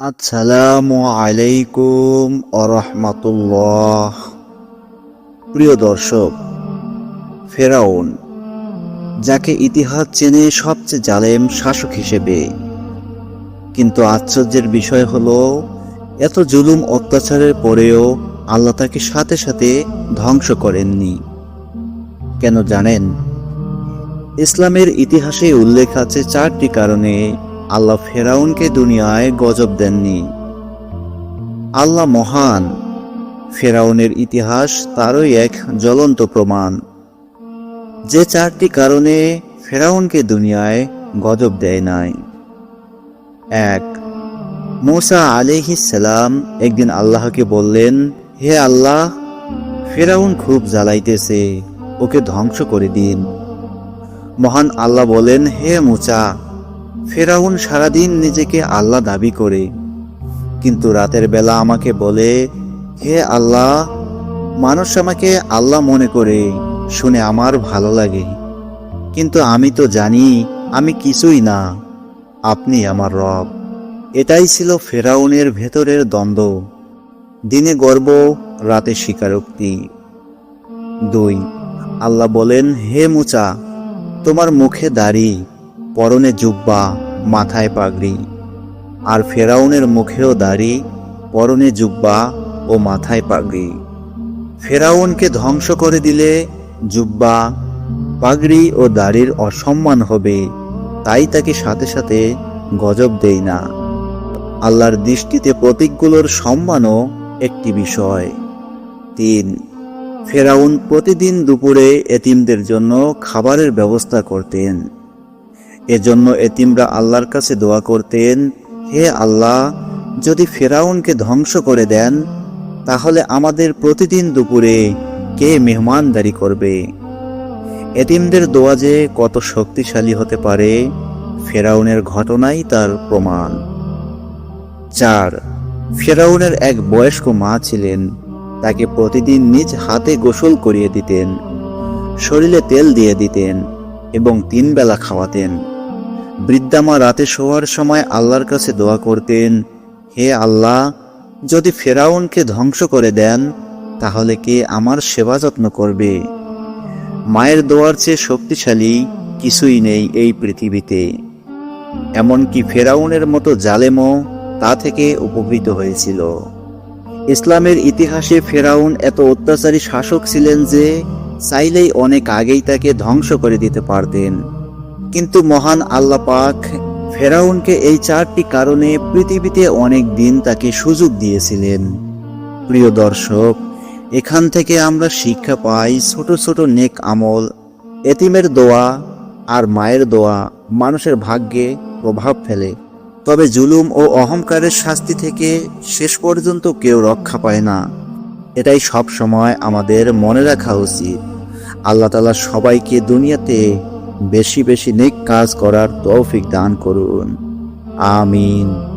আসসালামু আলাইকুম আরহামাতুল্লাহ প্রিয় দর্শক, ফেরাউন, যাকে ইতিহাস চেনে সবচেয়ে জালেম শাসক হিসেবে। কিন্তু আশ্চর্যের বিষয় হলো, এত জুলুম অত্যাচারের পরেও আল্লাহ তাকে সাথে সাথে ধ্বংস করেননি। কেন জানেন? ইসলামের ইতিহাসে উল্লেখ আছে চারটি কারণে আল্লাহ ফেরাউনকে দুনিয়ায় গজব দেননি। আল্লাহ মহান। ফেরাউনের ইতিহাস তারই এক জ্বলন্ত প্রমাণ। যে চারটি কারণে ফেরাউনকে দুনিয়ায় গজব দেয় নাই। এক, মোসা সালাম একদিন আল্লাহকে বললেন, হে আল্লাহ, ফেরাউন খুব জ্বালাইতেছে, ওকে ধ্বংস করে দিন। মহান আল্লাহ বলেন, হে মুচা ফেরাউন সারাদিন নিজেকে আল্লাহ দাবি করে। কিন্তু রাতের বেলা আমাকে বলে, হে আল্লাহ, মানুষ আমাকে আল্লাহ মনে করে, শুনে আমার ভালো লাগে। কিন্তু আমি তো জানি, আমি কিছুই না, আপনি আমার রব। এটাই ছিল ফেরাউনের ভেতরের দ্বন্দ্ব। দিনে গর্ব, রাতে স্বীকারোক্তি। দুই, আল্লাহ বলেন, হে মুচা, তোমার মুখে দাড়ি পরনে জুব্বা, মাথায় পাগড়ি। আর ফেরাউনের মুখেও দাড়ি, পরনে জুব্বা ও মাথায় পাগড়ি। ফেরাউনকে ধ্বংস করে দিলে জুব্বা, পাগড়ি ও দাড়ির অসম্মান হবে, তাই তাকে সাথে সাথে গজব দেই না। আল্লাহর দৃষ্টিতে প্রতীকগুলোর সম্মানও একটি বিষয়। তিন, ফেরাউন প্রতিদিন দুপুরে এতিমদের জন্য খাবারের ব্যবস্থা করতেন। এজন্য এতিমরা আল্লাহর কাছে দোয়া করতেন, হে আল্লাহ, যদি ফেরাউনকে ধ্বংস করে দেন, তাহলে আমাদের প্রতিদিন দুপুরে কে মেহমানদারি করবে? এতিমদের দোয়া যে কত শক্তিশালী হতে পারে, ফেরাউনের ঘটনাই তার প্রমাণ। চার, ফেরাউনের এক বয়স্ক মা ছিলেন, তাকে প্রতিদিন নিজ হাতে গোসল করিয়ে দিতেন, শরীরে তেল দিয়ে দিতেন এবং তিন বেলা খাওয়াতেন। বৃদ্ধামা রাতে শোয়ার সময় আল্লাহর কাছে দোয়া করতেন, হে আল্লাহ, যদি ফেরাউনকে ধ্বংস করে দেন, তাহলে কে আমার সেবা যত্ন করবে? মায়ের দোয়ার চেয়ে শক্তিশালী কিছুই নেই এই পৃথিবীতে। এমনকি ফেরাউনের মতো জালেমও তা থেকে উপকৃত হয়েছিল। ইসলামের ইতিহাসে ফেরাউন এত অত্যাচারী শাসক ছিলেন যে চাইলেই অনেক আগেই তাকে ধ্বংস করে দিতে পারতেন। কিন্তু মহান আল্লাহ পাক ফেরাউনকে এই চারটি কারণে পৃথিবীতে অনেক দিন তাকে সুযোগ দিয়েছিলেন। প্রিয় দর্শক, এখান থেকে আমরা শিক্ষা পাই ছোট ছোট নেক আমল, এতিমের দোয়া আর মায়ের দোয়া মানুষের ভাগ্যে প্রভাব ফেলে। তবে জুলুম ও অহংকারের শাস্তি থেকে শেষ পর্যন্ত কেউ রক্ষা পায় না। এটাই সব সময় আমাদের মনে রাখা উচিত। আল্লাহ তালা সবাইকে দুনিয়াতে বেশি বেশি নেক কাজ করার তৌফিক দান করুন। আমিন।